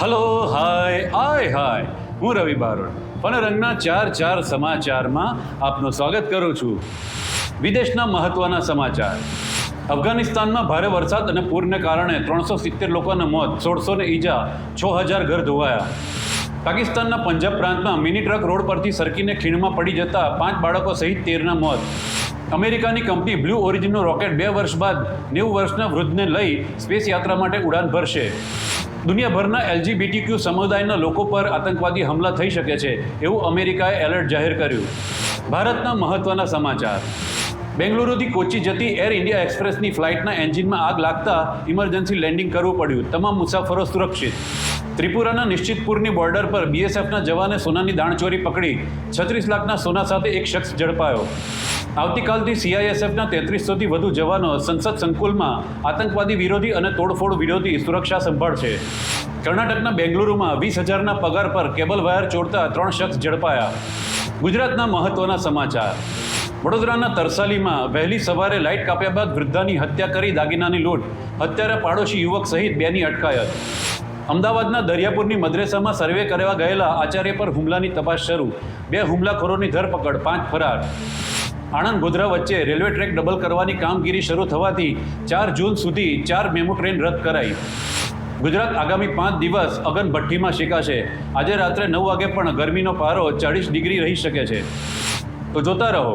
Hello, હાય, આય, હાય. હું રવિ બારોડ. પનરંગના ચાર ચાર સમાચારમાં આપનું સ્વાગત કરું છું. વિદેશના મહત્વના સમાચાર. અફઘાનિસ્તાનમાં ભારે વરસાદ અને પૂરને કારણે ત્રણસો સિત્તેર લોકોના મોત, સોળસો ને ઈજા, છ હજાર ઘર ધોવાયા. પાકિસ્તાનના પંજાબ પ્રાંતમાં મિની ટ્રક રોડ પરથી સરકીને ખીણમાં પડી જતા પાંચ બાળકો સહિત તેરના મોત. અમેરિકાની કંપની બ્લુ ઓરિજિનનું રોકેટ બે વર્ષ બાદ નેવું વર્ષના વૃદ્ધને લઈ સ્પેસ યાત્રા માટે ઉડાન ભરશે. દુનિયાભરના એલજીબીટીક્યુ સમુદાયના લોકો પર આતંકવાદી હુમલા થઈ શકે છે, એવું અમેરિકાએ એલર્ટ જાહેર કર્યું. ભારતના મહત્વના સમાચાર. બેંગલુરુથી કોચી જતી એર ઇન્ડિયા એક્સપ્રેસની ફ્લાઇટના એન્જિનમાં આગ લાગતા ઇમરજન્સી લેન્ડિંગ કરવું પડ્યું. તમામ મુસાફરો સુરક્ષિત. ત્રિપુરાના નિશ્ચિતપુરની બોર્ડર પર બીએસએફના જવાને સોનાની દાણચોરી પકડી. છત્રીસ લાખના સોના સાથે એક શખ્સ ઝડપાયો. આવતીકાલથી સીઆઈએસએફના તેત્રીસોથી વધુ જવાનો સંસદ સંકુલમાં આતંકવાદી વિરોધી અને તોડફોડ વિરોધી સુરક્ષા સંભાળશે કર્ણાટકના બેંગલુરુમાં વીસ હજારના પગાર પર કેબલ વાયર ચોરતા ત્રણ શખ્સ ઝડપાયા. ગુજરાતના મહત્વના સમાચાર. વડોદરાના તરસાલીમાં વહેલી સવારે લાઇટ કાપ્યા બાદ વૃદ્ધાની હત્યા કરી દાગીનાની લૂંટ. હત્યારા પાડોશી યુવક સહિત બેની અટકાયત. અમદાવાદના દરિયાપુરની મદ્રેસામાં સર્વે કરવા ગયેલા આચાર્ય પર હુમલાની તપાસ શરૂ. બે હુમલાખોરોની ધરપકડ, પાંચ ફરાર. આણંદ ગોધરા વચ્ચે રેલવે ટ્રેક ડબલ કરવાની કામગીરી શરૂ થવાથી ચાર જૂન સુધી ચાર મેમુ ટ્રેન રદ કરાઈ. ગુજરાત આગામી પાંચ દિવસ અગનભઠ્ઠીમાં શેકાશે. આજે રાત્રે નવ વાગે પણ ગરમીનો પારો ચાળીસ ડિગ્રી રહી શકે છે. તો જોતા રહો.